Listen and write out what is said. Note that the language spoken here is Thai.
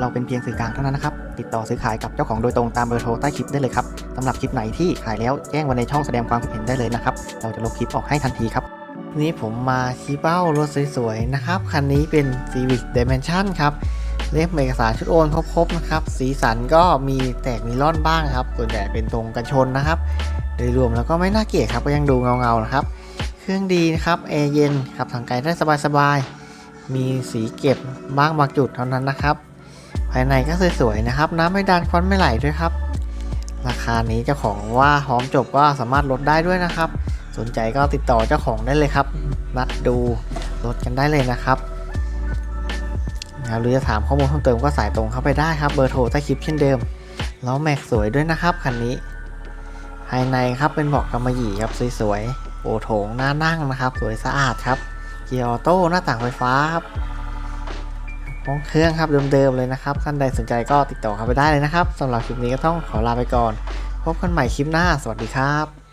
เราเป็นเพียงสื่อกลางเท่านั้นนะครับ ติดต่อซื้อขายกับเจ้าของโดยตรงตามเบอร์โทรใต้คลิปได้เลยครับสำหรับคลิปไหนที่ขายแล้วแจ้งไว้ในช่องแสดงความคิดเห็นได้เลยนะครับ เราจะลบคลิปออกให้ทันทีครับนี่ผมมาชี้เป้ารถสวยๆนะครับ คันนี้เป็น Civic Dimension ครับ เล่มเอกสารชุดโอนครบๆนะครับ สีสันก็มีแตกมีร่อนบ้างครับ ส่วนใหญ่เป็นตรงกันชนนะครับ โดยรวมแล้วก็ไม่น่าเกลียดครับ ก็ยังดูเงาๆนะครับ เครื่องดีนะครับแอร์เย็นขับทางไกลได้สบายๆ มีสีเก็บบ้างบางจุดเท่านั้นนะครับ ภายในก็สวยๆนะครับ น้ำไม่ดันควันไม่ไหลด้วยครับ ราคานี้เจ้าของว่าพร้อมจบก็สามารถลดได้ด้วยนะครับ สนใจก็ติดต่อเจ้าของได้เลยครับ นัดดูรถกันได้เลยนะครับนะหรือจะถามข้อมูลเพิ่มเติมก็สายตรงเข้าไปได้ครับ เบอร์โทรใต้คลิปเช่นเดิม แล้วแม็กสวยด้วยนะครับคันนี้ ภายในครับเป็นเบาะกำมะหยี่ครับสวยๆโอโถงหน้านั่งนะครับ สวยสะอาดครับเกียร์ออโต้หน้าต่างไฟฟ้าครับ ห้องเครื่องครับเดิมๆเลยนะครับท่านใดสนใจก็ติดต่อเข้าไปได้เลยนะครับสำหรับคลิปนี้ก็ต้องขอลาไปก่อน พบกันใหม่คลิปหน้า สวัสดีครับ